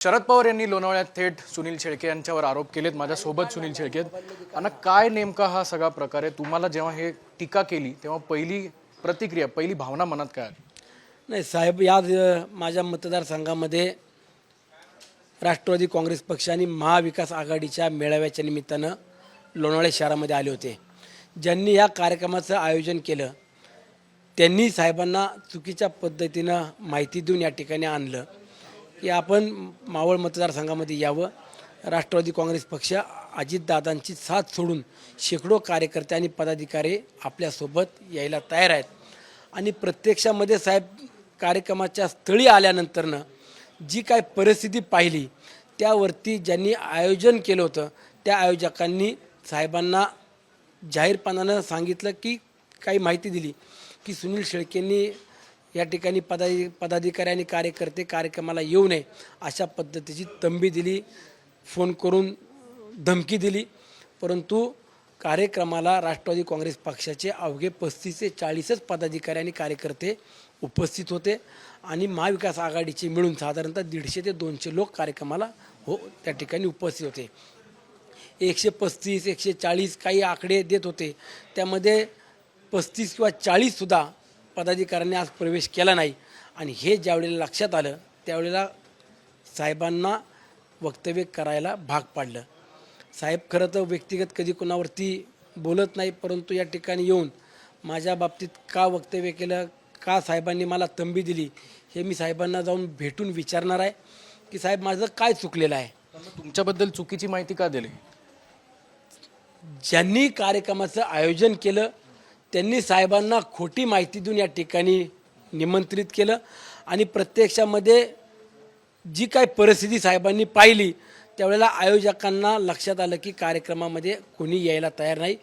शरद पवार यांनी लोणावळ्यात थेट सुनील शेळके यांच्यावर आरोप केलेत माझ्यासोबत सुनील शेळके आणि काय नेमका हा सगळा प्रकार आहे? तुम्हाला जेव्हा हे टीका केली तेव्हा पहिली प्रतिक्रिया पहिली भावना मनात काय नाही साहेब या माझ्या मतदारसंघामध्ये राष्ट्रवादी काँग्रेस पक्ष आणि महाविकास आघाडीच्या मेळाव्याच्या निमित्तानं लोणावळे शहरामध्ये आले होते. ज्यांनी या कार्यक्रमाचं आयोजन केलं त्यांनी साहेबांना चुकीच्या पद्धतीनं माहिती देऊन या ठिकाणी आणलं. की आपण मावळ मतदारसंघामध्ये यावं. राष्ट्रवादी काँग्रेस पक्ष अजितदादांची साथ सोडून शेकडो कार्यकर्ते आणि पदाधिकारी आपल्यासोबत यायला तयार आहेत. आणि प्रत्यक्षामध्ये साहेब कार्यक्रमाच्या स्थळी आल्यानंतरनं जी काय परिस्थिती पाहिली त्यावरती ज्यांनी आयोजन केलं होतं त्या आयोजकांनी साहेबांना जाहीरपणानं सांगितलं की काही माहिती दिली की सुनील शेळकेंनी या ठिकाणी पदाधि पदाधिकारी आणि कार्यकर्ते कार्यक्रमाला येऊ नये अशा पद्धतीची तंबी दिली फोन करून धमकी दिली. परंतु कार्यक्रमाला राष्ट्रवादी काँग्रेस पक्षाचे अवघे पस्तीस ते चाळीसच पदाधिकारी आणि कार्यकर्ते उपस्थित होते आणि महाविकास आघाडीचे मिळून साधारणतः दीडशे ते दोनशे लोक कार्यक्रमाला हो त्या ठिकाणी उपस्थित होते. एकशे पस्तीस एकशे चाळीस काही आकडे देत होते. त्यामध्ये पस्तीस किंवा चाळीससुद्धा पदाधिकाऱ्यांनी आज प्रवेश केला नाही. आणि हे ज्यावेळेला लक्षात आलं त्यावेळेला साहेबांना वक्तव्य करायला भाग पाडलं. साहेब खरं तर व्यक्तिगत कधी कोणावरती बोलत नाही परंतु या ठिकाणी येऊन माझ्या बाबतीत का वक्तव्य केलं का साहेबांनी मला तंबी दिली हे मी साहेबांना जाऊन भेटून विचारणार आहे की साहेब माझं काय चुकलेलं आहे? तुमच्याबद्दल चुकीची माहिती का दिली? ज्यांनी कार्यक्रमाचं आयोजन केलं त्यांनी साहेबांना खोटी माहिती देऊन या ठिकाणी निमंत्रित केलं. आणि प्रत्यक्षामध्ये जी काय परिस्थिती साहेबांनी पाहिली त्यावेळेला आयोजकांना लक्षात आलं की कार्यक्रमामध्ये कोणी यायला तयार नाही.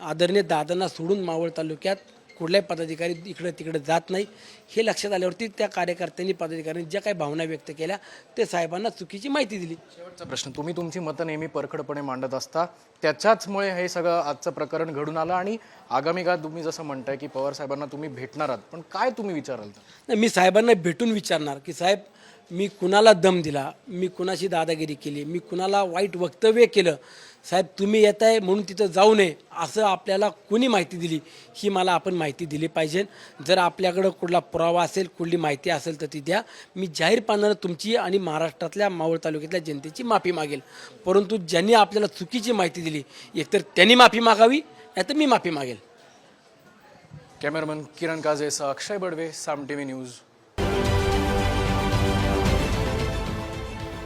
आदरणीय दादांना सोडून मावळ तालुक्यात कुठल्याही पदाधिकारी इकडं तिकडे जात नाही. हे लक्षात आल्यावरती त्या कार्यकर्त्यांनी पदाधिकाऱ्यांनी ज्या काही भावना व्यक्त केल्या ते साहेबांना चुकीची माहिती दिली. शेवटचा प्रश्न तुम्ही तुमची मतं नेहमी परखडपणे मांडत असता. त्याच्याचमुळे हे सगळं आजचं प्रकरण घडून आलं आणि आगामी काळात तुम्ही जसं म्हणताय की पवार साहेबांना तुम्ही भेटणार आहात पण काय तुम्ही विचाराल नाही मी साहेबांना भेटून विचारणार की साहेब मी कुणाला दम दिला मी कुणाशी दादागिरी केली मी कुणाला वाईट वक्तव्य केलं साहेब तुम्ही येत आहे म्हणून तिथं जाऊ नये असं आपल्याला कुणी माहिती दिली? ही मला आपण माहिती दिली पाहिजे. जर आपल्याकडं कुठला पुरावा असेल कुठली माहिती असेल तर ती द्या. मी जाहीरपणानं तुमची आणि महाराष्ट्रातल्या मावळ तालुक्यातल्या जनतेची माफी मागेल. परंतु ज्यांनी आपल्याला चुकीची माहिती दिली एकतर त्यांनी माफी मागावी नाहीतर मी माफी मागेल. Cameraman Kiran काजेसह Akshay Badve Saam T V news.